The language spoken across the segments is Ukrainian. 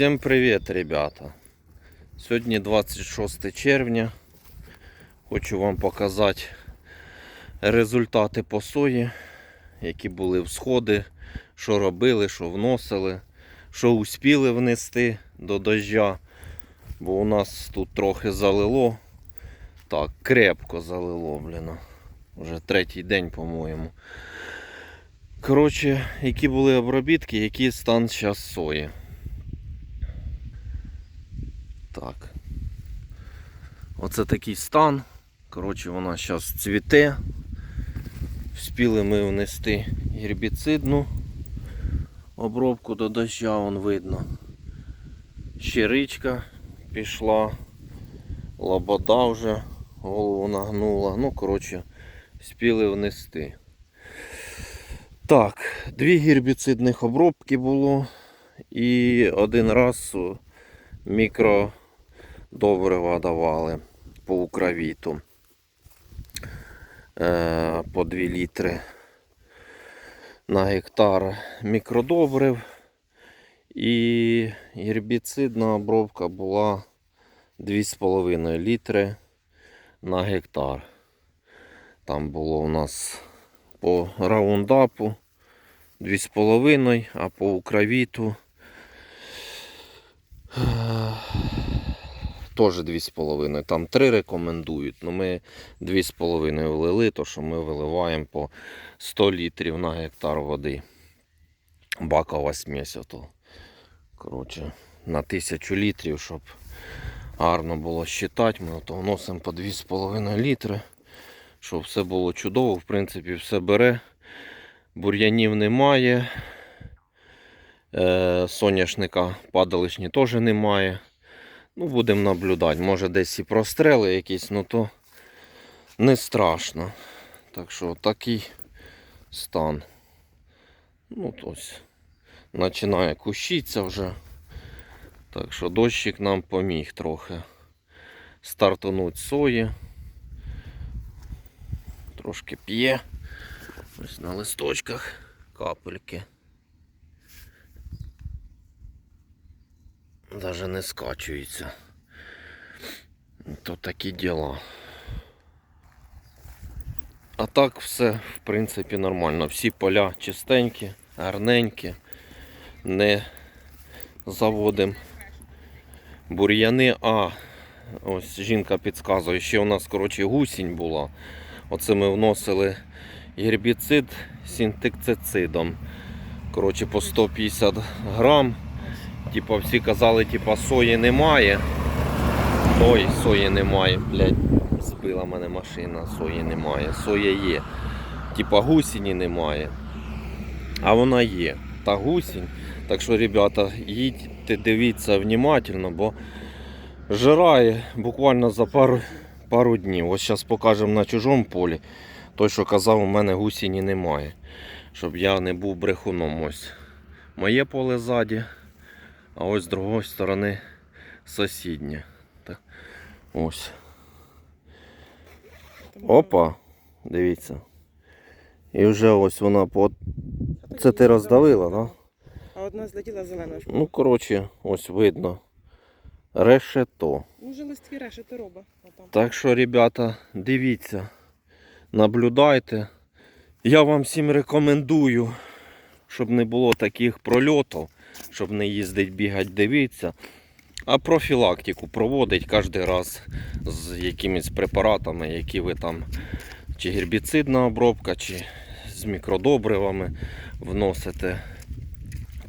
Всім привіт, ребята! Сьогодні 26 червня. Хочу вам показати результати по сої, які були всходи, що робили, що вносили, що успіли внести до дождя. Бо у нас тут трохи залило. Так, крепко залило, блін. Вже третій день, по-моєму. Коротше, які були обробітки, який стан зараз сої. Так. Оце такий стан. Коротше, вона зараз цвіте. Вспіли ми внести гербіцидну обробку до доща, вон видно. Щиричка пішла, лобода вже голову нагнула. Ну, коротше, вспіли внести. Так, дві гербіцидних обробки було і один раз мікродобрива давали по укровіту е, по 2 літри на гектар мікродобрив. І гербіцидна обробка була 2,5 літри на гектар. Там було у нас по раундапу 2,5, а по укровіту теж 2,5. Там 3 рекомендують, але ми 2,5 влили, то що ми виливаємо по 100 літрів на гектар води. Бакова смесь. Ото. Коротше, на 1000 літрів, щоб гарно було считати, ми ото вносимо по 2,5 літри. Щоб все було чудово, в принципі, все бере. Бур'янів немає. Е, соняшника падалишні теж немає. Ну, будемо наблюдати. Може десь і прострели якісь, ну то не страшно. Так що такий стан. Ну, ось. Починає кущитися вже. Так що дощик нам поміг трохи стартануть сої. Трошки п'є. Ось на листочках капельки. Даже не скачується. То такі діла. А так все, в принципі, нормально. Всі поля чистенькі, гарненькі. Не заводимо бур'яни. А, ось жінка підказує, ще у нас, коротше, гусінь була. Оце ми вносили гербіцид з інсектицидом. Коротше, по 150 грам. Типа всі казали, типа сої немає. Ой, сої немає, блядь. Збила мене машина, сої немає. Соя є. Типа гусіні немає. А вона є. Та гусінь. Так що, ребята, їдьте, дивіться внимательно, бо жирає буквально за пару, пару днів. Ось зараз покажемо на чужому полі. Той, що казав, у мене гусіні немає. Щоб я не був брехуном. Ось моє поле ззаді. А ось з другої сторони сусіднє. Так. Ось. Опа, дивіться. І вже ось вона по. Це ти роздавила, так? Да? А одна злетіла зелена. Ну, коротше, ось видно. Решето. Ну, вже листки решето роба. Так що, ребята, дивіться, наблюдайте. Я вам всім рекомендую, щоб не було таких прольотів, щоб не їздить бігати, дивитися. А профілактику проводить кожен раз з якимись препаратами, які ви там, чи гербіцидна обробка, чи з мікродобривами вносите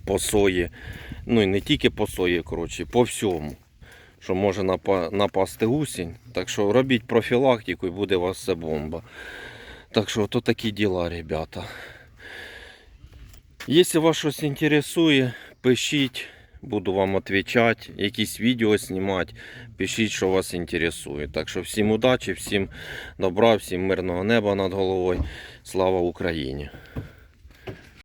по сої. Ну і не тільки по сої, коротше, по всьому що може напасти гусінь. Так що робіть профілактику і буде у вас все бомба. Так що то такі діла, ребята. Якщо вас щось інтересує, пишіть, буду вам відповідати, якісь відео знімати, пишіть, що вас інтересує. Так що всім удачі, всім добра, всім мирного неба над головою. Слава Україні!